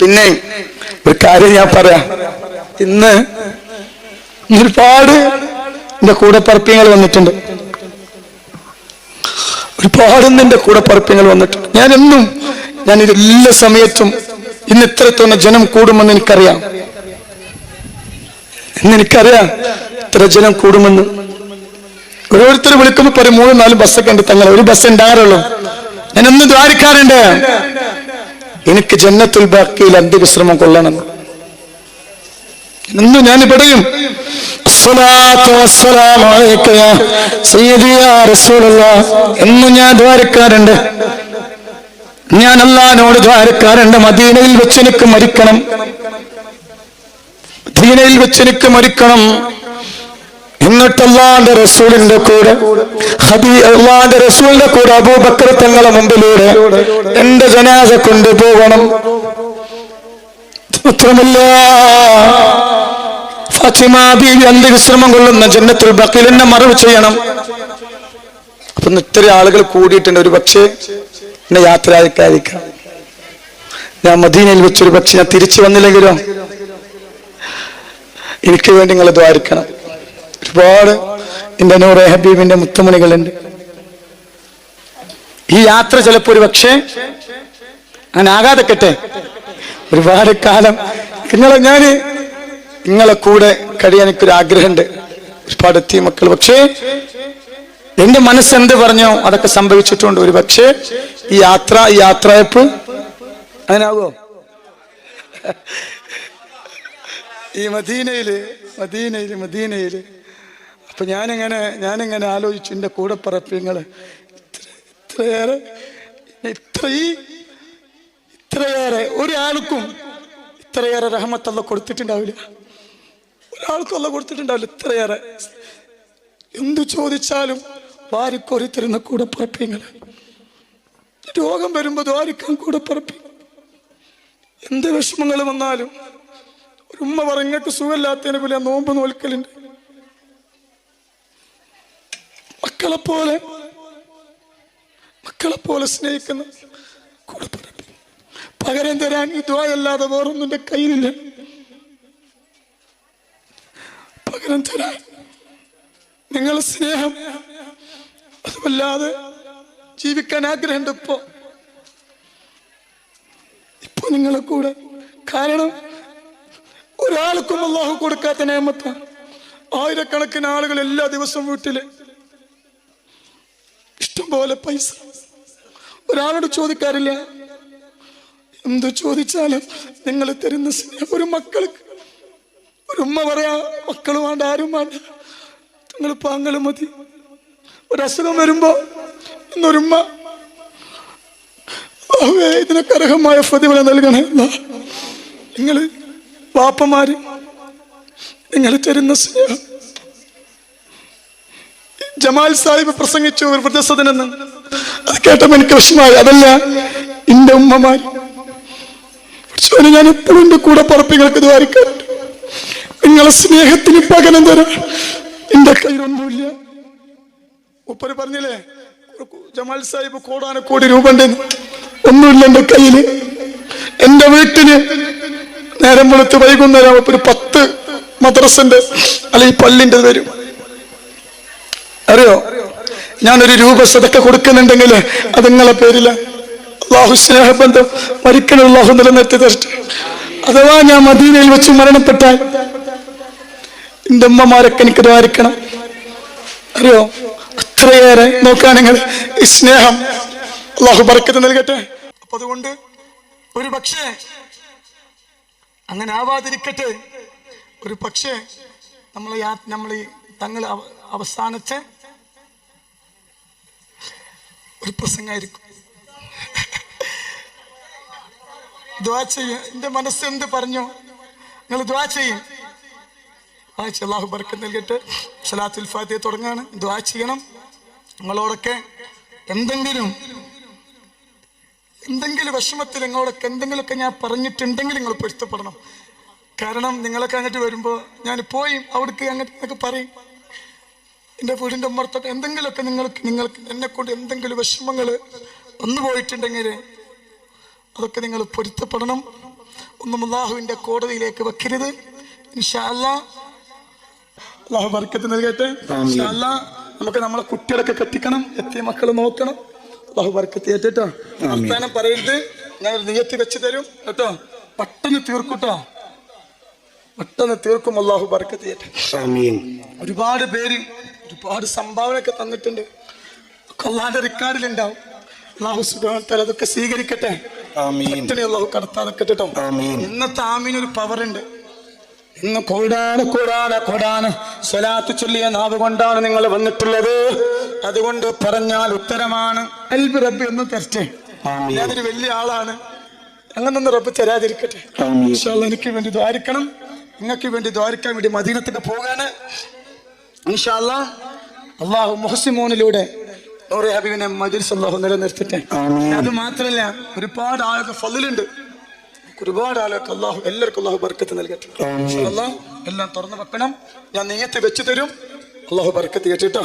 പിന്നെ ഒരു കാര്യം ഞാൻ പറയാം. ഇന്ന് ഒരുപാട് എന്റെ കൂടെ പറപ്പിയങ്ങൾ വന്നിട്ടുണ്ട്. ഒരുപാട് എന്റെ കൂടെ പറപ്പിയങ്ങൾ വന്നിട്ടുണ്ട്. ഞാൻ എന്നും ഞാൻ ഇത് എല്ലാ സമയത്തും ഇന്ന് ഇത്രത്തോന്ന ജനം കൂടുമെന്ന് എനിക്കറിയാം. ഇന്ന് എനിക്കറിയാം ഇത്ര ജനം കൂടുമെന്ന്. ഓരോരുത്തർ വിളിക്കുമ്പോ പറയും മൂന്നും നാലും ബസ്സൊക്കെ ഉണ്ട് തങ്ങളെ. ഒരു ബസ് ഉണ്ടാകാറുള്ളൂ ഞാൻ എന്നും ദ്വാരിക്കാറുണ്ട്. എനിക്ക് ജന്നത്തുൽ ബാക്കിയിൽ അന്ത്യവിശ്രമം കൊള്ളണം. എന്ന് ഞാൻ പറയും എന്നും ഞാൻ ദ്വാരക്കാരുണ്ട്. ഞാൻ അല്ലാനോട് ദ്വാരക്കാരുണ്ട്. മദീനയിൽ വെച്ച് എനിക്ക് മരിക്കണം. മദീനയിൽ വെച്ച് എനിക്ക് മരിക്കണം. എന്നിട്ട് അള്ളാന്റെ റസൂലിന്റെ കൂടെ ഹബി അള്ളാന്റെ റസൂലിന്റെ കൂടെ അബൂബക്കർ തങ്ങളെ മുമ്പിലൂടെ എന്റെ ജനാസ കൊണ്ടുപോകണം. മാത്രമല്ല ഫാത്തിമ അന്ത്യവിശ്രമം കൊള്ളുന്ന ജന്നത്തുൽ ബക്കിൽ മറവ് ചെയ്യണം. അപ്പൊ ഇത്ര ആളുകൾ കൂടിയിട്ടുണ്ട് ഒരു പക്ഷേ എന്നെ യാത്ര അയക്കാതിരിക്കാം ഞാൻ മദീനയിൽ വെച്ചൊരു പക്ഷെ ഞാൻ തിരിച്ചു വന്നില്ലെങ്കിലോ എനിക്ക് വേണ്ടി നിങ്ങൾ ദ്വാരിക്കണം. ഒരുപാട് എന്റെ നൂറെ ഹബീബിന്റെ മുത്തുമണികളുണ്ട്. ഈ യാത്ര ചിലപ്പോൾ ഒരു പക്ഷേ അങ്ങനെ ആകാതെക്കട്ടെ? ഒരുപാട് കാലം. നിങ്ങളെ ഞാൻ നിങ്ങളെ കൂടെ കഴിയാൻ എനിക്കൊരു ആഗ്രഹമുണ്ട്. ഒരുപാട് എത്തിയ മക്കൾ പക്ഷേ എന്റെ മനസ്സ് എന്ത് പറഞ്ഞോ അതൊക്കെ സംഭവിച്ചിട്ടുണ്ട്. ഒരു പക്ഷേ ഈ യാത്ര ഈ യാത്രയപ്പ് അതിനാകോ ഈ മദീനയിൽ മദീനയിൽ മദീനയിൽ അപ്പൊ ഞാനിങ്ങനെ ഞാനിങ്ങനെ ആലോചിച്ചു എന്റെ കൂടെ പറപ്പിങ്ങൾ ഇത്രയേറെ ഇത്രയേറെ ഒരാൾക്കും ഇത്രയേറെ റഹമത്തല്ല കൊടുത്തിട്ടുണ്ടാവില്ല. ഒരാൾക്കും അല്ല കൊടുത്തിട്ടുണ്ടാവില്ല ഇത്രയേറെ. എന്തു ചോദിച്ചാലും വാരിക്കോരി തരുന്ന കൂടെ പറപ്പിങ്ങൾ രോഗം വരുമ്പോൾ ദ്വാരിക്കാൻ കൂടെ പറപ്പി എന്ത് വിഷമങ്ങൾ വന്നാലും ഒരു ഉമ്മ പറഞ്ഞിട്ട് സുഖമില്ലാത്തതിനെ പോലെ നോമ്പ് നോൽക്കലുണ്ട്. മക്കളെ പോലെ മക്കളെ പോലെ സ്നേഹിക്കുന്ന പകരം തരാൻ ഇതുവായല്ലാതെ വേറൊന്നും എന്റെ കയ്യിലില്ല. പകരം തരാൻ നിങ്ങളുടെ സ്നേഹം അതുമല്ലാതെ ജീവിക്കാൻ ആഗ്രഹമുണ്ട് ഇപ്പോ. ഇപ്പൊ നിങ്ങളെ കൂടെ. കാരണം ഒരാൾക്കും അള്ളാഹു കൊടുക്കാത്ത നിയമത്താണ് ആയിരക്കണക്കിന് ആളുകൾ എല്ലാ ദിവസവും വീട്ടിൽ. പോലെ പൈസ? ഒരാളോട് ചോദിക്കാറില്ല. എന്ത് ചോദിച്ചാലും നിങ്ങൾ തരുന്ന സ്നേഹം ഒരു മക്കൾക്ക്. ഒരു ഉമ്മ പറയാ മക്കൾ വേണ്ട ആരും വേണ്ട. നിങ്ങൾ പാങ്ങൾ മതി. ഒരു അസുഖം വരുമ്പോ ഇന്നൊരുമ്മ ഇതിനൊക്കെ അർഹമായ പ്രതിഫലം നൽകണേ നിങ്ങൾ പാപ്പമാര് നിങ്ങൾ തരുന്ന സ്നേഹം ജമാൽ സാഹിബ് പ്രസംഗിച്ചു ഒരു വൃദ്ധസദനെന്ന് അത് കേട്ടപ്പോ എനിക്ക് വിഷമായി അതല്ല എന്റെ ഉമ്മമാര്. ഞാൻ എപ്പോഴും എന്റെ കൂടെ പറപ്പികൾക്ക് ദ്വാരിക്കാറുണ്ട് നിങ്ങളെ സ്നേഹത്തിന് പകരം തരാ എന്റെ കയ്യിലൊന്നുമില്ല. ഉപ്പര് പറഞ്ഞില്ലേ ജമാൽ സാഹിബ് കോടാന കോടി രൂപ ഒന്നുമില്ല എന്റെ കയ്യിൽ. എന്റെ വീട്ടിൽ നേരം വെളുത്ത് വൈകുന്നേരം ഒരു പത്ത് മദ്രസന്റെ അല്ല ഈ പള്ളിന്റെ വരും. അറിയോ? ഞാനൊരു രൂപ സതക്ക കൊടുക്കുന്നുണ്ടെങ്കിൽ അത് നിങ്ങളെ പേരില്ല അള്ളാഹു സ്നേഹബന്ധം മരിക്കണം അള്ളാഹു നിലനിർത്തി തരട്ടെ. അഥവാ ഞാൻ മദീനയിൽ വെച്ച് മരണപ്പെട്ടാൽ എന്റെ ഉമ്മമാരൊക്കെ എനിക്ക് ദ്വാരിക്കണം. അറിയോ? അത്രയേറെ നോക്കുകയാണെങ്കിൽ ഈ സ്നേഹം അള്ളാഹു പറക്കത്ത് നൽകട്ടെ. അപ്പൊ അതുകൊണ്ട് ഒരു പക്ഷേ അങ്ങനെ ആവാതിരിക്കട്ടെ. ഒരു പക്ഷേ നമ്മൾ നമ്മൾ ഈ തങ്ങൾ അവസാനിച്ച് പ്രസംഗമായിരിക്കും ദ്വാ ചെയ്യും. എന്റെ മനസ്സ് എന്ത് പറഞ്ഞു? നിങ്ങൾ ദ്വാ ചെയ്യും. അള്ളാഹു ബർക്കത്ത് നൽകിയിട്ട് സലാത്തുൽ ഫാത്തിയെ തുടങ്ങാണ്. ദ്വാ ചെയ്യണം. നിങ്ങളോടൊക്കെ എന്തെങ്കിലും എന്തെങ്കിലും വിഷമത്തിൽ നിങ്ങളോടൊക്കെ എന്തെങ്കിലുമൊക്കെ ഞാൻ പറഞ്ഞിട്ടുണ്ടെങ്കിൽ നിങ്ങൾ പൊരുത്തപ്പെടണം. കാരണം നിങ്ങളൊക്കെ അങ്ങോട്ട് വരുമ്പോൾ ഞാൻ പോയി അവിടേക്ക് അങ്ങോട്ട് എന്നൊക്കെ പറയും. എന്റെ വീടിന്റെ ഉമ്മർത്തൊക്കെ എന്തെങ്കിലുമൊക്കെ നിങ്ങൾക്ക് നിങ്ങൾക്ക് എന്നെ കൊണ്ട് എന്തെങ്കിലും വിഷമങ്ങൾ വന്നു പോയിട്ടുണ്ടെങ്കിൽ അതൊക്കെ നിങ്ങൾ പൊരുത്തപ്പെടണം. ഒന്നും അള്ളാഹുവിന്റെ കോടതിയിലേക്ക് വെക്കരുത്. ഇൻഷാ അല്ലാ അള്ളാഹു ബർക്കത്ത് നൽകട്ടെ. ഇൻഷാ അല്ലാ നമുക്ക് നമ്മളെ കുട്ടികളൊക്കെ കെട്ടിക്കണം എത്തിയ മക്കൾ നോക്കണം. അള്ളാഹു ബർക്കത്ത് കേട്ടോ അവസാനം പറയരുത്. ഞാൻ നീയത്തി വെച്ച് തരും കേട്ടോ. പെട്ടെന്ന് തീർക്കൂട്ടോ പെട്ടെന്ന് തീർക്കും അള്ളാഹു ബർക്കത്ത് ചെയ്യട്ടെ ഒരുപാട് പേര് ഒരുപാട് സംഭാവനയൊക്കെ തന്നിട്ടുണ്ട്. അള്ളാന്റെ റെക്കോർഡിലുണ്ടാവും അള്ളാഹു സുഖം അതൊക്കെ സ്വീകരിക്കട്ടെ. അള്ളാഹു കടത്താതൊക്കെ കേട്ടോ ആമീൻ. ഇന്നത്തെ ആമീനൊരു പവർ ഉണ്ട് ഇന്ന് കോടാണ് കോടാണ് കോടാണ്. സ്വലാത്ത് ചൊല്ലിയ നാവ് കൊണ്ടാണ് നിങ്ങൾ വന്നിട്ടുള്ളത്. അതുകൊണ്ട് പറഞ്ഞാൽ ഉത്തരമാണ്. അൽബി റബ്ബി ഒന്ന് തരട്ടെ. ഞാനൊരു വലിയ ആളാണ്. അങ്ങനൊന്നും റബ്ബ് തരാതിരിക്കട്ടെ. എനിക്ക് വേണ്ടി ദ്വാരിക്കണം. നിങ്ങൾക്ക് വേണ്ടി ദ്വാരിക്കാൻ വേണ്ടി മദീനത്തിന് പോകാണ്. ഇൻഷാല്ല അള്ളാഹു മുഹസിമോനിലൂടെ നൂറെ ഹബീബിനെ മജിൽസ് അള്ളാഹു നിലനിർത്തട്ടെ. അത് മാത്രമല്ല ഒരുപാട് ആളുകൾ ഫലിലുണ്ട്. ഒരുപാട് ആളുകൾക്ക് അള്ളാഹു എല്ലാവർക്കും അള്ളാഹു ബർക്കത്ത് നൽകട്ടെ. എല്ലാം തുറന്നു വെക്കണം. ഞാൻ നെയ്യത്ത് വെച്ചു തരും. അള്ളാഹു ബർക്കത്ത് കേട്ടിട്ടോ?